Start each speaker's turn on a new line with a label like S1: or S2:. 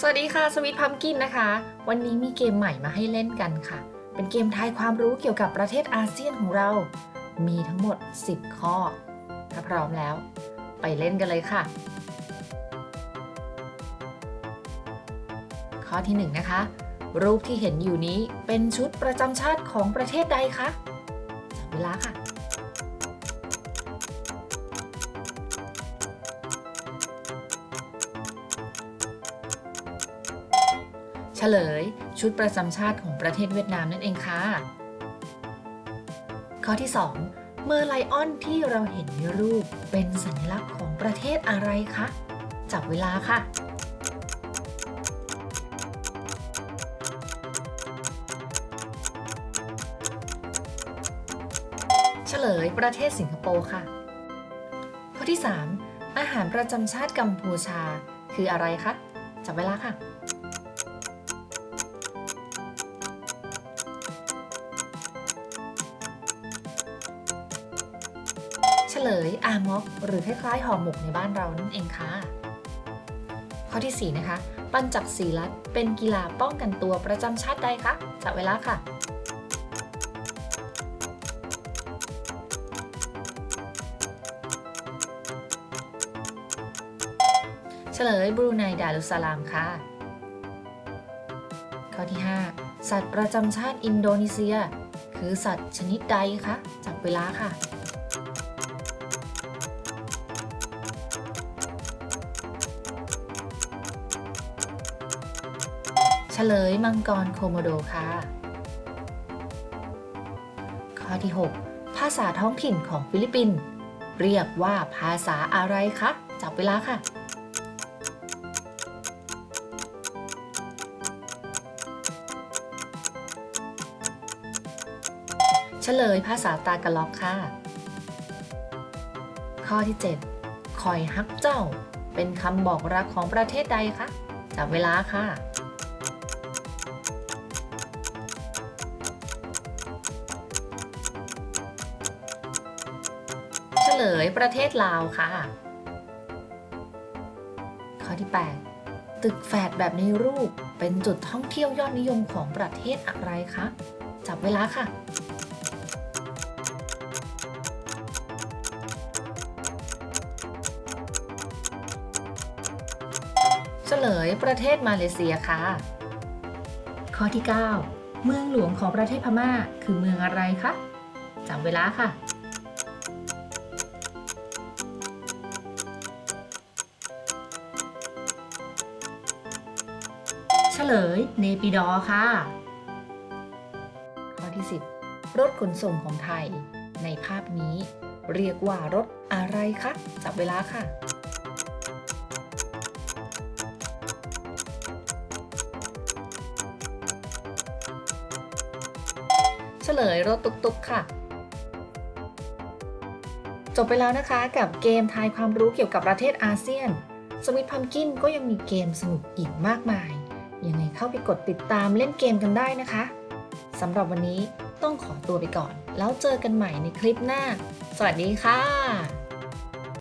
S1: สวัสดีค่ะสวิตพัมกินนะคะ วันนี้มีเกมใหม่มาให้เล่นกันค่ะ เป็นเกมทายความรู้เกี่ยวกับประเทศอาเซียนของเรา มีทั้งหมด 10 ข้อ ถ้าพร้อมแล้ว ไปเล่นกันเลยค่ะ ข้อที่ 1 นะคะ รูปที่เห็นอยู่นี้เป็นชุดประจำชาติของประเทศใดคะจับเวลาค่ะ เฉลย ชุดประจำชาติของประเทศเวียดนามนั่นเองค่ะ ข้อที่ 2 เมอร์ไลออนที่เราเห็นในรูปเป็นสัญลักษณ์ของประเทศอะไรคะ จับเวลาค่ะเฉลยประเทศสิงคโปร์ค่ะ ข้อที่ 3 อาหารประจำชาติกัมพูชา คืออะไรคะ จับเวลาค่ะ ลยอามอกหรือคล้ายๆห่อหมกในบ้านเรานั่นเองค่ะ ข้อที่ 4 นะคะ ปัญจักศีลัดเป็นกีฬาป้องกันตัวประจำชาติใดคะจับเวลาค่ะเฉลยบรูไนดารุสสลามค่ะ ข้อที่ 5 สัตว์ประจำชาติอินโดนีเซีย คือสัตว์ชนิดใดคะจับเวลาค่ะ ฉลยมังกรโคโมโดค่ะ ข้อที่ 6 ภาษาท้องถิ่นของฟิลิปปินส์เรียกว่าภาษาอะไรคะจับเวลาค่ะ เฉลยภาษาตากะล็อกค่ะ ข้อที่ 7 คอยฮักเจ้า เป็นคำบอกรักของประเทศใดคะจับเวลาค่ะ ลยประเทศลาวค่ะ ข้อที่ 8 ตึกแฝดแบบในรูปเป็นจุดท่องเที่ยวยอดนิยมของประเทศอะไรคะจับเวลาค่ะเฉลยประเทศมาเลเซียค่ะ ข้อที่ 9 เมืองหลวงของประเทศพม่าคือเมืองอะไรคะจำเวลาค่ะ ฉลยเนปิดอค่ะ ข้อที่ 10 รถขนส่งของไทย ในภาพนี้ เรียกว่ารถอะไรคะ จับเวลาค่ะเฉลยรถตุกๆค่ะ จบไปแล้วนะคะกับเกมทายความรู้เกี่ยวกับประเทศอาเซียน สวิตพัมกินก็ยังมีเกมสนุกอีกมากมาย ยังไงเข้าไปกดติดตามเล่นเกมกันได้นะคะสำหรับวันนี้ต้องขอตัวไปก่อน แล้วเจอกันใหม่ในคลิปหน้า สวัสดีค่ะ